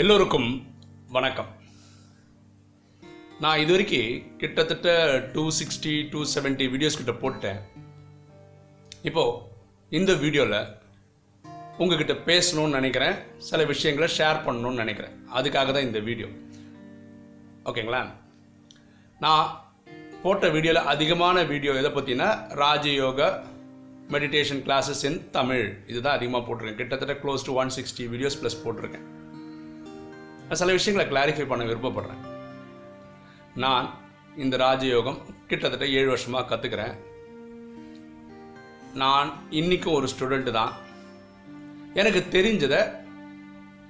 எல்லோருக்கும் வணக்கம். நான் இது வரைக்கும் கிட்டத்தட்ட two sixty two seventy videos கிட்ட போட்டேன் இப்போது இந்த வீடியோவில் உங்ககிட்ட பேசணும்னு நினைக்கிறேன் சில விஷயங்களை ஷேர் பண்ணணும்னு நினைக்கிறேன். அதுக்காக தான் இந்த வீடியோ. ஓகேங்களா? நான் போட்ட வீடியோவில் அதிகமான வீடியோ எதை பற்றினா Rajayoga meditation classes in Tamil. இதுதான் அதிகமாக போட்டிருக்கேன். கிட்டத்தட்ட close to one sixty videos plus போட்டிருக்கேன். நான் சில விஷயங்களை கிளாரிஃபை பண்ண விருப்பப்படுறேன். நான் இந்த ராஜயோகம் கிட்டத்தட்ட ஏழு வருஷமாக கற்றுக்கிறேன் நான் இன்றைக்கும் ஒரு ஸ்டூடெண்ட்டு தான். எனக்கு தெரிஞ்சதை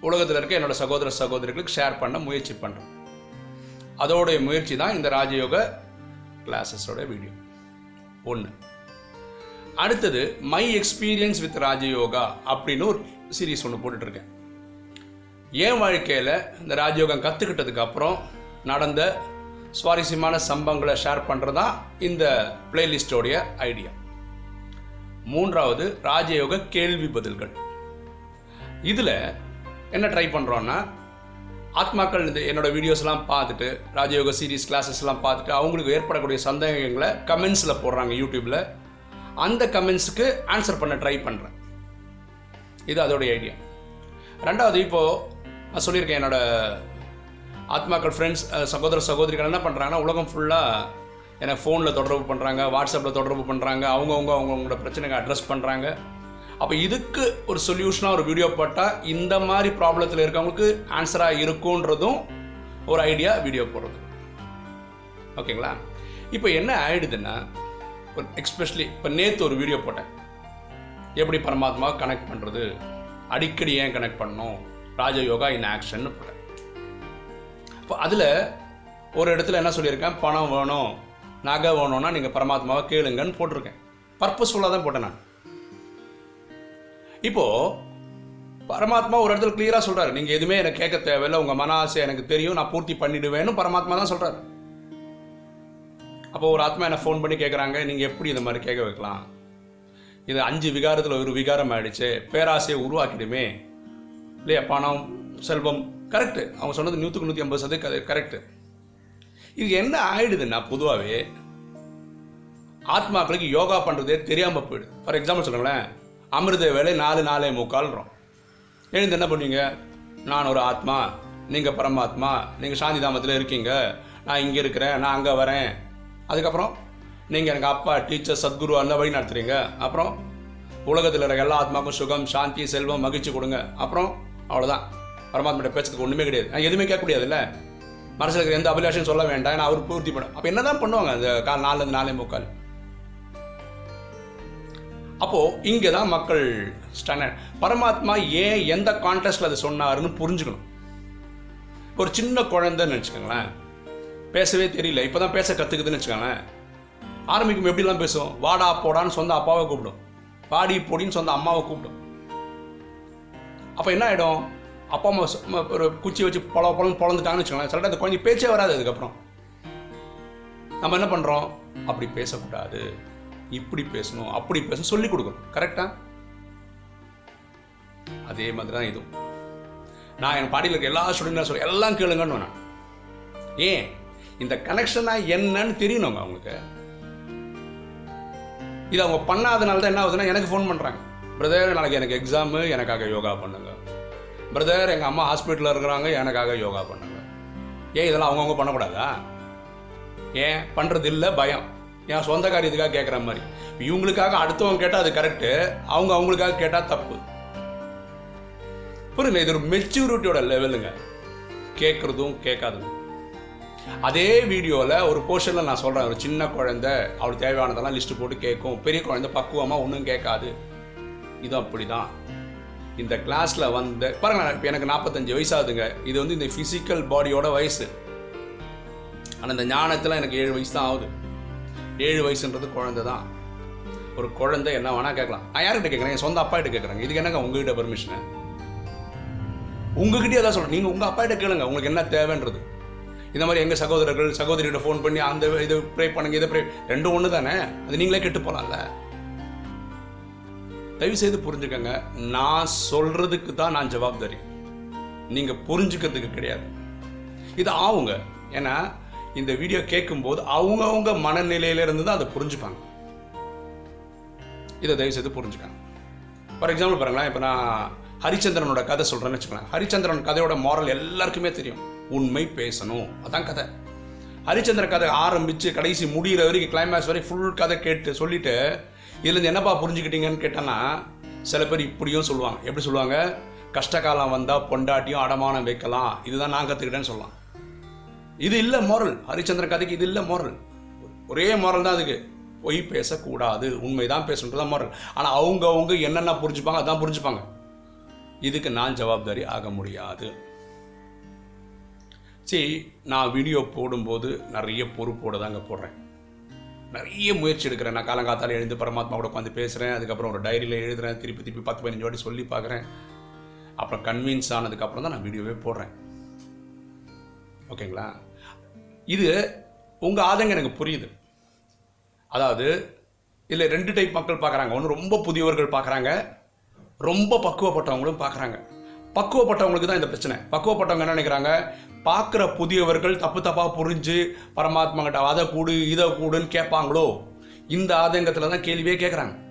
உலகத்தில் இருக்க என்னோடய சகோதர சகோதரிகளுக்கு ஷேர் பண்ண முயற்சி பண்ணுறேன் அதோடைய முயற்சி தான் இந்த ராஜயோக கிளாஸஸோட வீடியோ ஒன்று அடுத்தது மை எக்ஸ்பீரியன்ஸ் வித் ராஜயோகா அப்படின்னு ஒரு சீரீஸ் ஒன்று போட்டுட்ருக்கேன் என் வாழ்க்கையில் இந்த ராஜயோகம் கற்றுக்கிட்டதுக்கு அப்புறம் நடந்த சுவாரஸ்யமான சம்பவங்களை ஷேர் பண்ணுறது தான் இந்த பிளேலிஸ்டோடைய ஐடியா மூன்றாவது ராஜயோக கேள்வி பதில்கள். இதில் என்ன ட்ரை பண்ணுறோன்னா ஆத்மாக்கள் இந்த என்னோட வீடியோஸ்லாம் பார்த்துட்டு ராஜயோக சீரீஸ் கிளாஸஸ்லாம் பார்த்துட்டு அவங்களுக்கு ஏற்படக்கூடிய சந்தேகங்களை கமெண்ட்ஸில் போடுறாங்க யூடியூப்பில் அந்த கமெண்ட்ஸுக்கு ஆன்சர் பண்ண ட்ரை பண்ணுறேன் இது அதோடைய ஐடியா ரெண்டாவது இப்போது சொல்லியிருக்கேன் என்னோடய ஆத்மாக்கள் ஃப்ரெண்ட்ஸ் சகோதர சகோதரிகள் என்ன பண்ணுறாங்கன்னா உலகம் ஃபுல்லாக எனக்கு ஃபோனில் தொடர்பு பண்ணுறாங்க வாட்ஸ்அப்பில் தொடர்பு பண்ணுறாங்க அவங்கவுங்க அவங்கவுங்களோட பிரச்சனைக்கு அட்ரஸ் பண்ணுறாங்க அப்போ இதுக்கு ஒரு சொல்யூஷனாக ஒரு வீடியோ போட்டால் இந்த மாதிரி ப்ராப்ளத்தில் இருக்கவங்களுக்கு ஆன்சராக இருக்குன்றதும் ஒரு ஐடியா வீடியோ போடுறது. ஓகேங்களா இப்போ என்ன ஆயிடுதுன்னா ஒரு எக்ஸ்பெஷலி இப்போ நேற்று ஒரு வீடியோ போட்டேன். எப்படி பரமாத்மா கனெக்ட் பண்ணுறது அடிக்கடி ஏன் கனெக்ட் பண்ணணும்? ராஜயோகா இன் ஆக்ஷன் போட்டேன். இப்போ அதில் ஒரு இடத்துல என்ன சொல்லியிருக்கேன்? பணம் வேணும் நகை வேணும்னா நீங்கள் பரமாத்மாவை கேளுங்கன்னு போட்டிருக்கேன். பர்பஸ்ஃபுல்லாக தான் போட்டேன் நான். இப்போது பரமாத்மா ஒரு இடத்துல கிளியராக சொல்கிறாரு நீங்கள் எதுவுமே எனக்கு கேட்க தேவையில்லை உங்கள் மன ஆசை எனக்கு தெரியும் நான் பூர்த்தி பண்ணிடுவேன்னு பரமாத்மா தான் சொல்கிறாரு அப்போ ஒரு ஆத்மா என்ன ஃபோன் பண்ணி கேட்குறாங்க நீங்கள் எப்படி இந்த மாதிரி கேட்க வைக்கலாம்? இது அஞ்சு விகாரத்தில் ஒரு விகாரம் ஆயிடுச்சு பேராசையை உருவாக்கிடுமே இல்லையா? பணம் செல்வம் கரெக்டு அவங்க சொன்னது நூற்றுக்கு நூற்றி ஐம்பது சதவீதம் கரெக்டு இது என்ன ஆயிடுதுன்னா பொதுவாகவே ஆத்மாக்களுக்கு யோகா பண்ணுறதே தெரியாமல் போயிடுது. ஃபார் எக்ஸாம்பிள் சொல்லுங்களேன். அமிர்த வேலை நாலு நாலே முக்கால்றோம். எழுந்து என்ன பண்ணுவீங்க? நான் ஒரு ஆத்மா நீங்கள் பரமாத்மா நீங்கள் சாந்தி தாமத்தில் இருக்கீங்க. நான் இங்கே இருக்கிறேன் நான் அங்கே வரேன். அதுக்கப்புறம் நீங்கள் எனக்கு அப்பா டீச்சர் சத்குரு அந்த வழி நடத்துறீங்க. அப்புறம் உலகத்தில் இருக்கிற எல்லா ஆத்மாக்கும் சுகம் சாந்தி செல்வம் மகிழ்ச்சி கொடுங்க. அப்புறம் அவ்வளோதான் பரமாத்மாட்ட பேசுறதுக்கு ஒன்றுமே கிடையாது. நான் எதுவுமே கேட்க முடியாதுல்ல மனசில் இருக்கிற எந்த அபிலாஷையும் சொல்ல வேண்டாம். நான் அவர் பூர்த்தி பண்ணும் அப்போ என்ன தான் பண்ணுவாங்க அந்த கால் நாலுலேருந்து நாலே முக்கால்? அப்போது இங்கே தான் மக்கள் ஸ்டாண்டர்ட் பரமாத்மா ஏன் எந்த கான்டெஸ்ட்டில் அதை சொன்னாருன்னு புரிஞ்சுக்கணும். ஒரு சின்ன குழந்தைன்னு வச்சுக்கோங்களேன். பேசவே தெரியல. இப்போ தான் பேச கற்றுக்குதுன்னு வச்சுக்கோங்களேன். ஆரம்பிக்கும் எப்படிலாம் பேசுவோம்? வாடா போடான்னு சொந்த அப்பாவை கூப்பிடும். வாடி போடின்னு சொந்த அம்மாவை கூப்பிடும். அப்போ என்ன ஆகிடும் அப்பா அம்மா ஒரு குச்சி வச்சு பொல பழம் பொழந்துட்டாங்கன்னு வச்சுக்கோங்களேன். சில அந்த குழந்தை பேச்சே வராது அதுக்கப்புறம். நம்ம என்ன பண்ணுறோம் அப்படி பேசக்கூடாது. இப்படி பேசணும் அப்படி பேசணும் சொல்லி கொடுக்கணும். கரெக்டா அதே மாதிரி தான் இதுவும். நான் என் பாடியில் இருக்க எல்லா ஸ்டூடெண்ட் சொல்ல எல்லாம் கேளுங்கன்னு நான் ஏன்? இந்த கனெக்ஷனா என்னன்னு தெரியணுங்க அவங்களுக்கு. இது அவங்க பண்ணாதனால தான் என்ன ஆகுதுன்னா எனக்கு ஃபோன் பண்ணுறாங்க பிரதர் நாளைக்கு எனக்கு எக்ஸாமு எனக்காக யோகா பண்ணுங்க. பிரதர் எங்கள் அம்மா ஹாஸ்பிட்டலில் இருக்கிறாங்க எனக்காக யோகா பண்ணுங்க. ஏன் இதெல்லாம் அவங்கவுங்க பண்ணக்கூடாதா? ஏன்? பண்ணுறது இல்லை பயம். என் சொந்த காரியத்துக்காக கேட்குற மாதிரி. இவங்களுக்காக அடுத்தவங்க கேட்டால் அது கரெக்டு அவங்க அவங்களுக்காக கேட்டால் தப்பு. புரியுங்க இது ஒரு மெச்சூரிட்டியோட லெவலுங்க கேட்குறதும் கேட்காததும். அதே வீடியோவில் ஒரு போர்ஷனில் நான் சொல்கிறேன் ஒரு சின்ன குழந்தை அவளுக்கு தேவையானதெல்லாம் லிஸ்ட்டு போட்டு கேட்கும். பெரிய குழந்தை பக்குவமாக ஒன்றும் கேட்காது. இது அப்படி தான் இந்த கிளாஸில் வந்த பாருங்க இப்போ எனக்கு நாற்பத்தஞ்சு வயசாகுதுங்க. இது வந்து இந்த ஃபிசிக்கல் பாடியோட வயசு. ஆனால் இந்த ஞானத்தில் எனக்கு ஏழு வயசு தான் ஆகுது. ஏழு வயசுன்றது குழந்தை தான் ஒரு குழந்தை என்ன வேணால் கேட்கலாம். நான் யார்கிட்ட கேட்குறேன்? என் சொந்த அப்பா கிட்ட இதுக்கு என்னங்க உங்ககிட்ட பெர்மிஷனு உங்ககிட்டயே தான் சொல்கிறேன் நீங்கள் உங்கள் அப்பா கிட்ட கேளுங்க. உங்களுக்கு என்ன தேவைன்றது. இந்த மாதிரி எங்கள் சகோதரர்கள் சகோதரிகிட்ட ஃபோன் பண்ணி அந்த இதை ப்ரே பண்ணுங்க இதை ப்ரே ரெண்டும் ஒன்று தானே அது நீங்களே கெட்டு போகலாம்ல தயவு செய்து புரிஞ்சுக்கங்க. நான் சொல்கிறதுக்கு தான் நான் ஜவாப்தாரி. நீங்கள் புரிஞ்சுக்கிறதுக்கு கிடையாது. இது ஆவுங்க. ஏன்னா இந்த வீடியோ கேட்கும்போது அவங்கவுங்க மனநிலையிலேருந்து தான் அதை புரிஞ்சுப்பாங்க. இதை தயவு செய்து புரிஞ்சுக்காங்க ஃபார் எக்ஸாம்பிள் பாருங்களேன் இப்போ நான் ஹரிச்சந்திரனோட கதை சொல்கிறேன்னு வச்சுக்கோங்களேன். ஹரிச்சந்திரன் கதையோட மாரல் எல்லாருக்குமே தெரியும். உண்மை பேசணும். அதான் கதை. ஹரிச்சந்திர கதை ஆரம்பித்து கடைசி முடிகிற வரைக்கும் கிளைமேக்ஸ் வரை ஃபுல் கதை கேட்டு சொல்லிவிட்டு இதுலேருந்து என்னப்பா புரிஞ்சுக்கிட்டீங்கன்னு கேட்டேன்னா சில பேர் இப்படியும் சொல்லுவாங்க. எப்படி சொல்லுவாங்க? கஷ்டகாலம் வந்தால் பொண்டாட்டியும் அடமானம் வைக்கலாம். இதுதான் நான் கற்றுக்கிட்டேன்னு சொல்லலாம். இது இல்லை மொரல் ஹரிச்சந்திர கதைக்கு இது இல்லை மொரல் ஒரே மொரல் தான் அதுக்கு. பொய் பேசக்கூடாது. உண்மைதான் பேசணுன்றது தான் moral. ஆனால் அவங்க அவங்க என்னென்ன புரிஞ்சுப்பாங்க அதான் புரிஞ்சுப்பாங்க. இதுக்கு நான் ஜவாப்தாரி ஆக முடியாது. சரி நான் வீடியோ போடும்போது நிறைய பொறுப்போடு தாங்க போடுறேன். நிறைய முயற்சி எடுக்கிறேன். நான் காலங்காத்தால் எழுந்து பரமாத்மா கூட உட்காந்து பேசுகிறேன் அதுக்கப்புறம் ஒரு டைரியில் எழுதுகிறேன் திருப்பி திருப்பி பத்து பதினஞ்சு வாட்டி சொல்லி பார்க்குறேன். அப்புறம் கன்வின்ஸ் ஆனதுக்கப்புறம் தான் நான் வீடியோவே போடுறேன். ஓகேங்களா? இது உங்கள் ஆதங்கம் எனக்கு புரியுது. அதாவது இதில் ரெண்டு டைப் மக்கள் பார்க்குறாங்க. ஒன்று ரொம்ப புதியவர்கள் பார்க்குறாங்க. ரொம்ப பக்குவப்பட்டவங்களும் பார்க்குறாங்க. பக்குவப்பட்டவங்களுக்கு தான் இந்த பிரச்சனை. பக்குவப்பட்டவங்க என்ன நினைக்கிறாங்க? பார்க்குற புதியவர்கள் தப்பு தப்பாக புரிஞ்சு பரமாத்மா கிட்ட அதை கூடு இதை கூடுன்னு கேட்பாங்களோ? இந்த ஆதங்கத்தில் தான் கேள்வியே கேட்குறாங்க.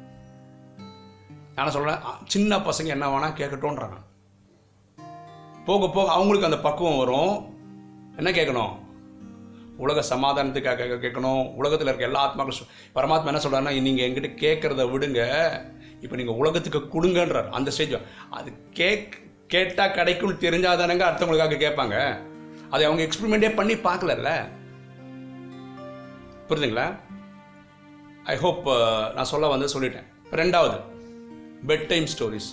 நான் சொல்கிறேன் சின்ன பசங்க என்ன வேணால் கேட்கட்டும்ன்றாங்க. போக போக அவங்களுக்கு அந்த பக்குவம் வரும். என்ன கேட்கணும்? உலக சமாதானத்துக்காக கேட்க- கேட்கணும். உலகத்தில் இருக்க எல்லா ஆத்மாக்களும் பரமாத்மா என்ன சொல்கிறாருன்னா நீங்கள் எங்கிட்ட கேட்குறத விடுங்க. இப்போ நீங்கள் உலகத்துக்கு கொடுங்கன்றார். அந்த ஸ்டேஜ் அது கேக் கேட்டால் கிடைக்கும் தெரிஞ்சாதானங்க அடுத்தவங்களுக்காக கேட்பாங்க. அதை அவங்க எக்ஸ்பெரிமெண்ட்டே பண்ணி பார்க்கலல்ல? புரியுதுங்களா ஐ ஹோப் uh, நான் சொல்ல வந்து சொல்லிட்டேன். ரெண்டாவது பெட் டைம் ஸ்டோரிஸ்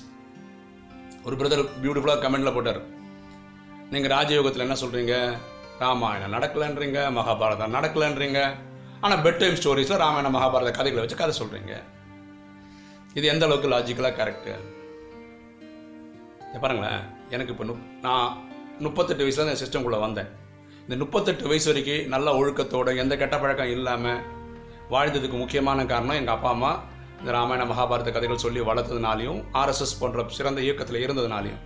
ஒரு பிரதர் பியூட்டிஃபுல்லாக கமெண்டில் போட்டார். நீங்கள் ராஜயோகத்தில் என்ன சொல்கிறீங்க ராமாயணம் நடக்கலைன்றீங்க மகாபாரதம் நடக்கலைன்றீங்க. ஆனால் பெட் டைம் ஸ்டோரிஸில் ராமாயண மகாபாரத கதைகளை வச்சு கதை சொல்கிறீங்க இது எந்த அளவுக்கு லாஜிக்கலாக கரெக்டு பாருங்களேன் எனக்கு இப்போ நுப் நான் முப்பத்தெட்டு வயசுல தான் சிஸ்டம்குள்ளே வந்தேன். இந்த முப்பத்தெட்டு வயசு வரைக்கும் நல்ல ஒழுக்கத்தோட எந்த கெட்ட பழக்கம் இல்லாமல் வாழ்ந்ததுக்கு முக்கியமான காரணம் எங்கள் அப்பா அம்மா இந்த ராமாயண மகாபாரத கதைகள் சொல்லி வளர்த்ததுனாலையும் ஆர்எஸ்எஸ் போன்ற சிறந்த இயக்கத்தில் இருந்ததுனாலையும்.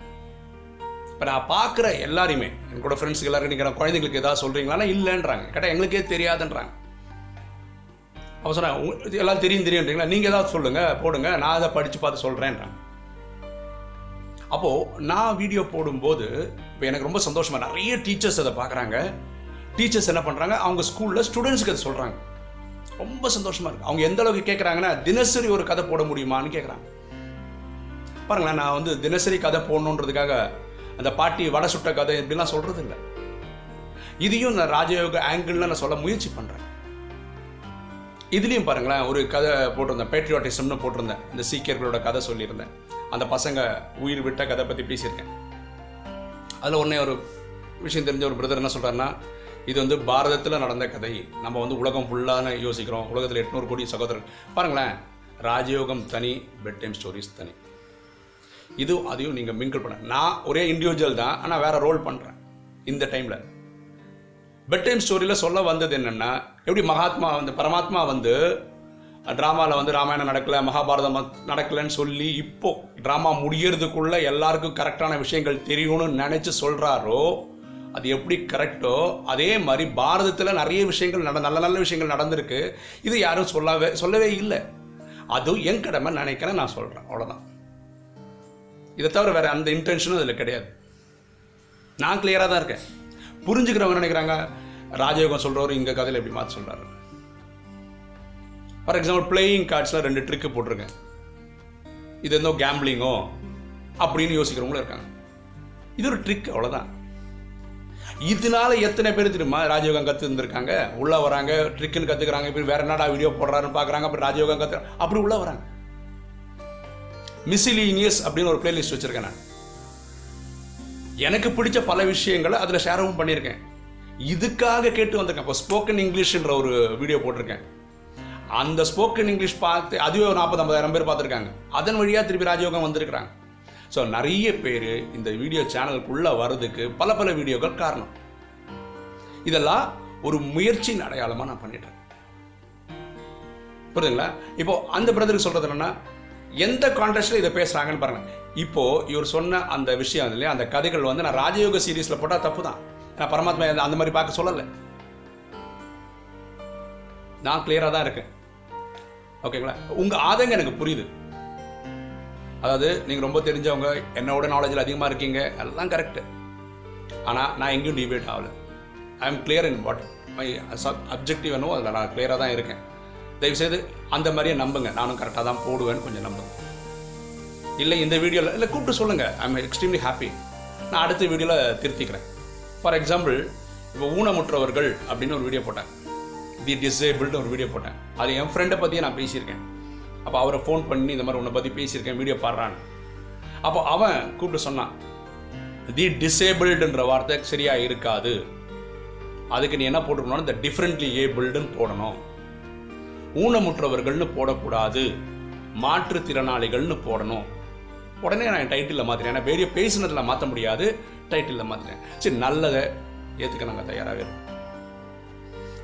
இப்போ நான் பார்க்குற எல்லாரையுமே என் கூட ஃப்ரெண்ட்ஸுக்கு எல்லாரும் நீங்கள் குழந்தைங்களுக்கு ஏதாவது சொல்கிறீங்களான்னா இல்லைன்றாங்க. கேட்டால் எங்களுக்கே தெரியாதுன்றாங்க. அவன் சொன்னாங்க இது எல்லாம் தெரியும் தெரியுன்றீங்களா நீங்கள் ஏதாவது சொல்லுங்கள் போடுங்க நான் அதை படித்து பார்த்து சொல்கிறேன்றாங்க அப்போது நான் வீடியோ போடும்போது இப்போ எனக்கு ரொம்ப சந்தோஷமாக நிறைய டீச்சர்ஸ் அதை பார்க்குறாங்க. டீச்சர்ஸ் என்ன பண்ணுறாங்க அவங்க ஸ்கூலில் ஸ்டூடெண்ட்ஸுக்கு அதை சொல்கிறாங்க ரொம்ப சந்தோஷமாக இருக்குது அவங்க எந்த அளவுக்கு கேட்குறாங்கன்னா தினசரி ஒரு கதை போட முடியுமான்னு கேட்குறாங்க பாருங்களேன் நான் வந்து தினசரி கதை போடணுன்றதுக்காக அந்த பாட்டி வடை சுட்ட கதை இப்படிலாம் சொல்கிறது இல்லை இதையும் நான் ராஜயோக ஆங்கிளில் நான் சொல்ல முயற்சி பண்ணுறேன் இதுலேயும் பாருங்களேன் ஒரு கதை போட்டிருந்தேன் பேட்ரியாட்டிசம்னு போட்டிருந்தேன். இந்த சீக்கியர்களோட கதை சொல்லியிருந்தேன். அந்த பசங்க உயிர் விட்ட கதை பற்றி பேசியிருக்கேன். அதில் ஒன்றே ஒரு விஷயம் தெரிஞ்ச ஒரு பிரதர் என்ன சொல்கிறாருன்னா இது வந்து பாரதத்தில் நடந்த கதை. நம்ம வந்து உலகம் ஃபுல்லான யோசிக்கிறோம். உலகத்தில் எட்நூறு கோடி சகோதரர். பாருங்களேன் ராஜயோகம் தனி பெட் டைம் ஸ்டோரிஸ் தனி. இது அதையும் நீங்கள் மிங்கிள் பண்ண. நான் ஒரே இண்டிவிஜுவல் தான் ஆனால் வேறு ரோல் பண்ணுறேன் இந்த டைமில் பெட் டைம் ஸ்டோரியில் சொல்ல வந்தது என்னென்னா எப்படி மகாத்மா வந்து பரமாத்மா வந்து ட்ராமாவில் வந்து ராமாயணம் நடக்கலை மகாபாரதம் நடக்கலைன்னு சொல்லி இப்போது ட்ராமா முடியறதுக்குள்ளே எல்லாருக்கும் கரெக்டான விஷயங்கள் தெரியணும்னு நினச்சி சொல்கிறாரோ அது எப்படி கரெக்டோ அதே மாதிரி பாரதத்தில் நிறைய விஷயங்கள் நட நல்ல நல்ல விஷயங்கள் நடந்திருக்கு. இது யாரும் சொல்லவே சொல்லவே இல்லை. அதுவும் என் கடமை நினைக்கிறேன் நான் சொல்கிறேன் அவ்வளோதான் இதை தவிர வேறு அந்த இன்டென்ஷனும் அதில் கிடையாது. நான் கிளியராக தான் இருக்கேன். புரிஞ்சுக்கிறவங்க நினைக்கிறாங்க ராஜயோகம் சொல்கிறவர் இங்கே கதையில் எப்படி மாற்ற சொல்கிறாரு ஃபார் எக்ஸாம்பிள் பிளேயிங் கார்ட்ஸில் ரெண்டு ட்ரிக்கு போட்டிருக்கேன். இது எந்தோ கேம்பிளிங்கோ அப்படின்னு யோசிக்கிறவங்களும் இருக்காங்க. இது ஒரு ட்ரிக் அவ்வளோதான் இதனால எத்தனை பேர் தெரியுமா? ராஜயோகம் கற்று இருந்திருக்காங்க உள்ளே வராங்க ட்ரிக்குன்னு கற்றுக்குறாங்க இப்போ வேற என்னடா வீடியோ போடுறாருன்னு பார்க்குறாங்க அப்புறம் ராஜயோகம் கற்று அப்படி உள்ளே வராங்க. மிசிலீனியஸ் அப்படின்னு ஒரு பிளேலிஸ்ட் வச்சுருக்கேன் நான். எனக்கு பிடிச்ச பல விஷயங்களை அதில் ஷேரவும் பண்ணியிருக்கேன். இதுக்காக கேட்டு வந்திருக்கேன். இப்போ ஸ்போக்கன் இங்கிலீஷ்ன்ற ஒரு வீடியோ போட்டிருக்கேன். அந்த ஸ்போக்கன் இங்கிலீஷ் பார்த்து அதுவே ஒரு நாற்பது ஐம்பதாயிரம் பேர் பார்த்துருக்காங்க. அதன் வழியாக திருப்பி ராஜயோகம் வந்திருக்கிறாங்க. ஸோ நிறைய பேர் இந்த வீடியோ சேனலுக்குள்ளே வர்றதுக்கு பல பல வீடியோக்கள் காரணம். இதெல்லாம் ஒரு முயற்சியின் அடையாளமாக நான் பண்ணிட்டேன். புரியுதுங்களா? இப்போ அந்த பிரதருக்கு சொல்கிறது என்னென்னா எந்த கான்டெஸ்ட்டில் இதை பேசுகிறாங்கன்னு பாருங்கள் இப்போது இவர் சொன்ன அந்த விஷயம் இல்லையா? அந்த கதைகள் வந்து நான் ராஜயோக சீரீஸில் போட்டால் தப்பு தான். நான் பரமாத்மா அந்த மாதிரி பார்க்க சொல்லலை. நான் கிளியராக தான் இருக்கேன். ஓகேங்களா உங்கள் ஆதங்கம் எனக்கு புரியுது. அதாவது நீங்கள் ரொம்ப தெரிஞ்சவங்க என்னோட நாலேஜில் அதிகமாக இருக்கீங்க எல்லாம் கரெக்டு ஆனால் நான் எங்கேயும் டிபேட் ஆகலை. I am clear in what my objective என்னவோ அதில் நான் கிளியராக தான் இருக்கேன். தயவுசெய்து அந்த மாதிரியே நம்புங்க. நானும் கரெக்டாக தான் போடுவேன்னு கொஞ்சம் நம்புங்க. இல்லை இந்த வீடியோவில் இல்லை கூப்பிட்டு சொல்லுங்கள் ஐ எம் எக்ஸ்ட்ரீம்லி ஹாப்பி நான் அடுத்த வீடியோவில் திருத்திக்கிறேன். ஃபார் எக்ஸாம்பிள் இப்போ ஊனமுற்றவர்கள் அப்படின்னு ஒரு வீடியோ போட்டேன் தி டிசேபிள்னு ஒரு வீடியோ போட்டேன். அது என் ஃப்ரெண்டை பற்றியே நான் பேசியிருக்கேன். அப்போ அவரை ஃபோன் பண்ணி இந்த மாதிரி உன்னை பற்றி பேசியிருக்கேன் வீடியோ பாடுறான்னு. அப்போ அவன் கூப்பிட்டு சொன்னான் தி டிசேபிள்டுன்ற வார்த்தை சரியாக இருக்காது. அதுக்கு நீ என்ன போட்டுக்கணும் இந்த டிஃப்ரெண்ட்லி ஏபிள்டுன்னு போடணும். ஊனமுற்றவர்கள்னு போடக்கூடாது. மாற்றுத்திறனாளிகள்னு போடணும். உடனே நான் டைட்டிலில் மாற்றினேன் ஏன்னா வெளியே பேசினதில் மாற்ற முடியாது டைட்டிலில் மாற்றினேன் சரி நல்லதை ஏற்றுக்க நாங்கள் தயாராக இருக்கோம்.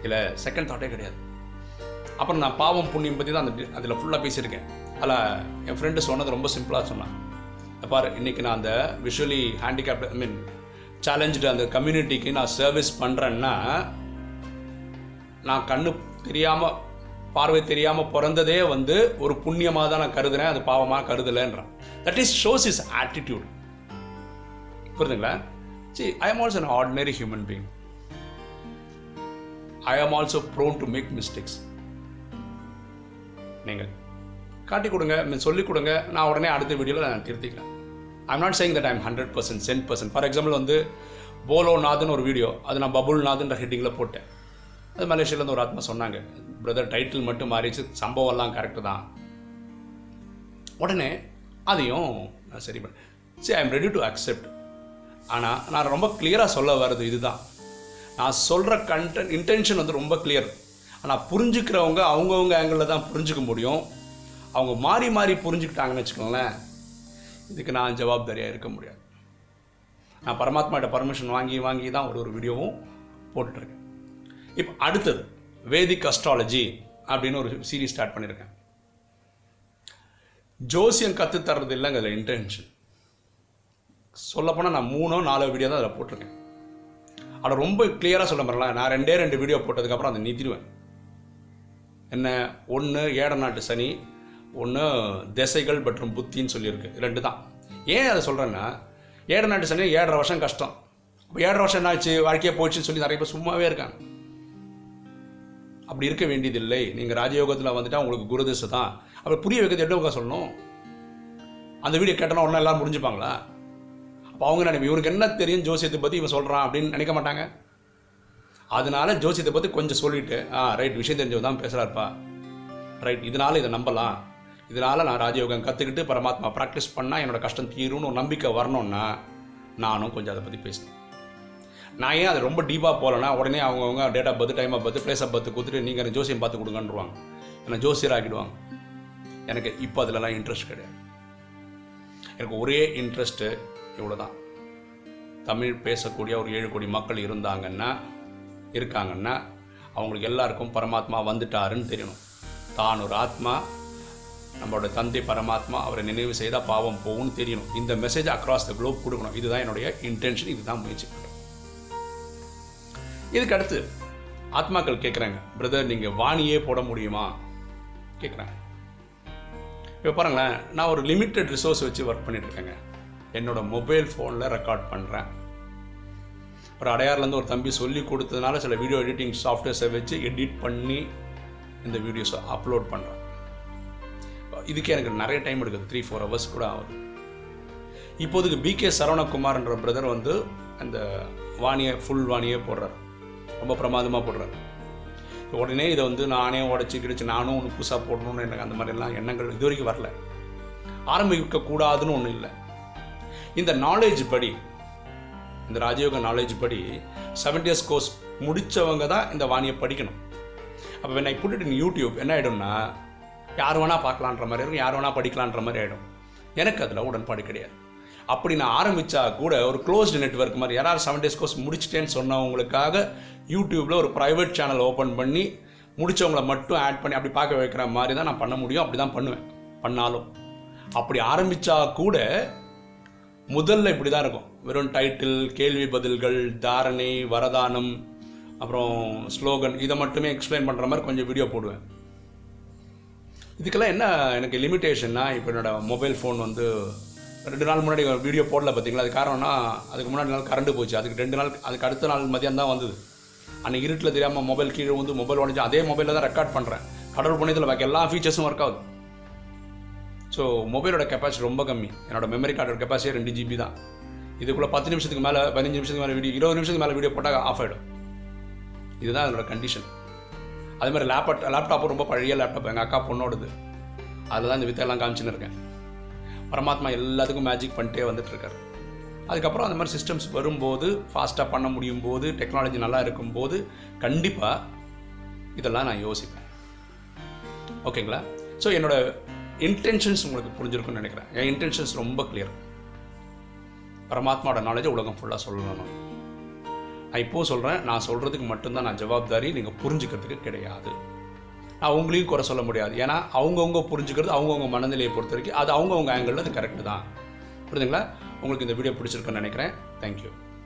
இல்லை செகண்ட் தாட்டே கிடையாது. அப்புறம் நான் பாவம் புண்ணியம் பற்றி தான் அந்த அதில் ஃபுல்லாக பேசியிருக்கேன். அதில் என் ஃப்ரெண்டு சொன்னது ரொம்ப சிம்பிளாக சொன்னான். பாரு இன்றைக்கி நான் அந்த visually handicapped I mean challenge அந்த கம்யூனிட்டிக்கு நான் சர்வீஸ் பண்ணுறேன்னா நான் கண்ணு தெரியாமல் பார்வை தெரியாமல் பிறந்ததே வந்து ஒரு புண்ணியமாக தான் நான் கருதுனேன் அது பாவமாக கருதலைன்றான். That is shows is attitude புரிதுங்களா see I am also an ordinary human being I am also prone to make mistakes நீங்கள். காட்டி கொடுங்க சொல்லிக் கொடுங்க நான் உடனே அடுத்த வீடியோவில் நான் திருத்திக்கிறேன். I'm not saying that I'm hundred percent cent percent for example வந்து போலோ நாதுன்னு ஒரு வீடியோ அது நான் பபுல் நாதுன்ற ஹெட்டிங்கில் போட்டேன். அது மலேசியாவிலேருந்து ஒரு ஆத்மா சொன்னாங்க. பிரதர் டைட்டில் மட்டும் மாறிச்சு சம்பவம்லாம் கரெக்டு தான். உடனே அதையும் நான் சரி பண்ணேன் சரி I am ready to accept ஆனால் நான் ரொம்ப கிளியராக சொல்ல வர்றது இதுதான். நான் சொல்கிற கண்டென்ட் இன்டென்ஷன் வந்து ரொம்ப கிளியர் ஆனால் புரிஞ்சுக்கிறவங்க அவங்கவுங்க ஆங்கிளில் தான் புரிஞ்சுக்க முடியும். அவங்க மாறி மாறி புரிஞ்சுக்கிட்டாங்கன்னு வச்சுக்கோங்களேன் இதுக்கு நான் ஜவாப்தாரியாக இருக்க முடியாது. நான் பரமாத்மாட்ட பர்மிஷன் வாங்கி வாங்கி தான் ஒரு ஒரு வீடியோவும் போட்டுட்ருக்கேன். இப்போ அடுத்தது வேதிக் அஸ்ட்ராலஜி அப்படின்னு ஒரு சீரீஸ் ஸ்டார்ட் பண்ணியிருக்கேன். ஜோசியம் கற்றுத்தர்றது இல்லைங்க அதில் இன்டென்ஷன் சொல்லப்போனால் நான் மூணோ நாலோ வீடியோ தான் அதில் போட்டிருக்கேன். அதை ரொம்ப கிளியராக சொல்ல மாதிரிலாம் நான் ரெண்டே ரெண்டு வீடியோ போட்டதுக்கப்புறம் அதை நிறுத்திடுவேன். என்ன? ஒன்று ஏட நாட்டு சனி ஒன்று திசைகள் மற்றும் புத்தின்னு சொல்லியிருக்கு. ரெண்டு தான் ஏன் அதை சொல்கிறேன்னா ஏட நாட்டு சனி ஏழரை வருஷம் கஷ்டம். இப்போ ஏழரை வருஷம் என்னாச்சு? வாழ்க்கையே போச்சுன்னு சொல்லி நிறைய பேர் சும்மாவே இருக்காங்க. அப்படி இருக்க வேண்டியதில்லை. நீங்கள் ராஜயோகத்தில் வந்துட்டால் உங்களுக்கு குருதிசை தான். அப்படி புரிய வைக்கிறது எப்படி சொல்லணும்? அந்த வீடியோ கேட்டோன்னா ஒன்றா எல்லாம் முடிஞ்சுப்பாங்களா? அப்போ அவங்க நினைப்பு இவனுக்கு என்ன தெரியும் ஜோசியத்தை பற்றி இவன் சொல்கிறான் அப்படின்னு நினைக்க மாட்டாங்க. அதனால ஜோசியத்தை பற்றி கொஞ்சம் சொல்லிட்டு ஆ ரைட் விஷயம் தெரிஞ்சவன் தான் பேசுகிறாருப்பா ரைட் இதனால இதை நம்பலாம். இதனால் நான் ராஜயோகம் கற்றுக்கிட்டு பரமாத்மா ப்ராக்டிஸ் பண்ணால் என்னோட கஷ்டம் தீரும்னு ஒரு நம்பிக்கை வரணும்னா நானும் கொஞ்சம் அதை பற்றி பேசினேன் நான் ஏன் அது ரொம்ப டீப்பாக போகலன்னா உடனே அவங்கவுங்க date of birth time of birth place of birth கொடுத்துட்டு நீங்கள் எனக்கு ஜோசியம் பார்த்து கொடுங்கன்றுவாங்க. என்னை ஜோசியர் ஆக்கிடுவாங்க. எனக்கு இப்போ அதிலலாம் இன்ட்ரெஸ்ட் கிடையாது. எனக்கு ஒரே இன்ட்ரெஸ்ட்டு இவ்வளோ தான் தமிழ் பேசக்கூடிய ஒரு ஏழு கோடி மக்கள் இருந்தாங்கன்னா இருக்காங்கன்னா அவங்களுக்கு எல்லாருக்கும் பரமாத்மா வந்துட்டாருன்னு தெரியணும். தான் ஒரு ஆத்மா நம்மளோட தந்தை பரமாத்மா அவரை நினைவு செய்தால் பாவம் போகும்னு தெரியணும். இந்த மெசேஜ் அக்ராஸ் த குளோப் கொடுக்கணும். இதுதான் என்னுடைய இன்டென்ஷன் இதுதான் முயற்சி. இதுக்கு அடுத்து ஆத்மாக்கள் கேட்குறாங்க பிரதர் நீங்கள் வாணியே போட முடியுமா? கேட்குறாங்க இப்போ பாருங்களேன் நான் ஒரு லிமிட்டட் ரிசோர்ஸ் வச்சு ஒர்க் பண்ணிட்டு இருக்கேங்க. என்னோட மொபைல் ஃபோனில் ரெக்கார்ட் பண்ணுறேன் ஒரு அடையாறுலேருந்து ஒரு தம்பி சொல்லி கொடுத்ததுனால சில வீடியோ எடிட்டிங் சாஃப்ட்வேர்ஸை வச்சு எடிட் பண்ணி இந்த வீடியோஸை அப்லோட் பண்ணுறேன் இதுக்கு எனக்கு நிறைய டைம் எடுக்குது. த்ரீ ஃபோர் ஹவர்ஸ் கூட ஆகுது. இப்போதுக்கு பிகே சரவணகுமார்ன்ற பிரதர் வந்து அந்த வாணியை ஃபுல் வாணியே போடுறாரு. ரொம்ப பிரமாதமாக போடுறார். உடனே இதை வந்து நானே உடச்சி கிடச்சி நானும் ஒன்று புதுசாக போடணும்னு எனக்கு அந்த மாதிரிலாம் எண்ணங்கள் இது வரைக்கும் வரல. ஆரம்பிக்கக்கூடாதுன்னு ஒன்றும் இல்லை. இந்த நாலேஜ் படி இந்த ராஜயோக நாலேஜ் படி செவன் இயர்ஸ் கோர்ஸ் முடித்தவங்க தான் இந்த வாணியை படிக்கணும். அப்போ when I put it in YouTube என்ன ஆகிடும்னா யார் வேணால் பார்க்கலான்ற மாதிரி இருக்கும் யார் வேணால் படிக்கலான்ற மாதிரி ஆகிடும் எனக்கு அதில் உடன்பாடு கிடையாது. அப்படி நான் ஆரம்பித்தா கூட ஒரு க்ளோஸ்டு நெட்ஒர்க் மாதிரி யாராவது செவன் டேஸ் கோர்ஸ் முடிச்சிட்டேன்னு சொன்னவங்களுக்காக யூடியூப்பில் ஒரு ப்ரைவேட் சேனல் ஓப்பன் பண்ணி முடித்தவங்களை மட்டும் ஆட் பண்ணி அப்படி பார்க்க வைக்கிற மாதிரி தான் நான் பண்ண முடியும். அப்படி தான் பண்ணுவேன். பண்ணாலும். அப்படி ஆரம்பித்தா கூட முதல்ல இப்படி தான் இருக்கும். வெறும் டைட்டில் கேள்வி பதில்கள் தாரணை வரதானம் அப்புறம் ஸ்லோகன் இதை மட்டுமே எக்ஸ்பிளைன் பண்ணுற மாதிரி கொஞ்சம் வீடியோ போடுவேன். இதுக்கெல்லாம் என்ன எனக்கு லிமிட்டேஷன்னா இப்போ என்னோடய மொபைல் ஃபோன் வந்து ரெண்டு நாள் முன்னாடி வீடியோ போடல பார்த்தீங்களா அது காரணம்னா அதுக்கு முன்னாடி நாள் கரண்ட் போச்சு. அதுக்கு ரெண்டு நாள் அதுக்கு அடுத்த நாள் மதியம் தான் வந்தது. அன்னைக்கு இருட்டில் தெரியாமல் மொபைல் கீழே வந்து மொபைல் உடஞ்சி அதே மொபைலில் தான் ரெக்கார்ட் பண்ணுறேன் கடவுள் புண்ணியத்தில் பாக்கி எல்லா ஃபீச்சர்ஸும் ஒர்க் ஆகுது. ஸோ மொபைலோட கெப்பாசிட்டி ரொம்ப கம்மி. என்னோட மெமரி கார்டோட கெப்பாசிட்டி ரெண்டு ஜிபி தான். இதுக்குள்ளே பத்து நிமிஷத்துக்கு மேலே பதினஞ்சு நிமிஷத்துக்கு மேலே வீடியோ இருபது நிமிஷத்துக்கு மேலே வீடியோ போட்டால் ஆஃப் ஆகிடும் இதுதான் அதோட கண்டிஷன் அதே மாதிரி லேப்டாப் லேப்டாப்பும் ரொம்ப பழைய லேப்டாப் எங்கள் அக்கா பொண்ணோடது. அதில் தான் இந்த வித்தையெல்லாம் காமிச்சுன்னு இருக்கேன். பரமாத்மா எல்லாத்துக்கும் மேஜிக் பண்ணிட்டே வந்துட்டுருக்காரு அதுக்கப்புறம் அந்த மாதிரி சிஸ்டம்ஸ் வரும்போது ஃபாஸ்ட்டாக பண்ண முடியும் போது டெக்னாலஜி நல்லா இருக்கும்போது கண்டிப்பாக இதெல்லாம் நான் யோசிப்பேன். ஓகேங்களா ஸோ என்னோட இன்டென்ஷன்ஸ் உங்களுக்கு புரிஞ்சிருக்கும்னு நினைக்கிறேன். என் இன்டென்ஷன்ஸ் ரொம்ப கிளியர் பரமாத்மாவோட நாலேஜை உலகம் ஃபுல்லாக சொல்லணும் நான். இப்போது சொல்கிறேன் நான் சொல்கிறதுக்கு மட்டும்தான் நான் ஜவாப்தாரி நீங்கள் புரிஞ்சுக்கிறதுக்கு கிடையாது. நான் உங்களையும் குறை சொல்ல முடியாது. ஏன்னா அவங்கவுங்க புரிஞ்சுக்கிறது அவங்கவுங்க மனநிலையை பொறுத்த வரைக்கும் அது அவங்கவுங்க ஆங்கிளில் அது கரெக்டு தான். புரியுதுங்களா? உங்களுக்கு இந்த வீடியோ பிடிச்சிருக்குன்னு நினைக்கிறேன். தேங்க்யூ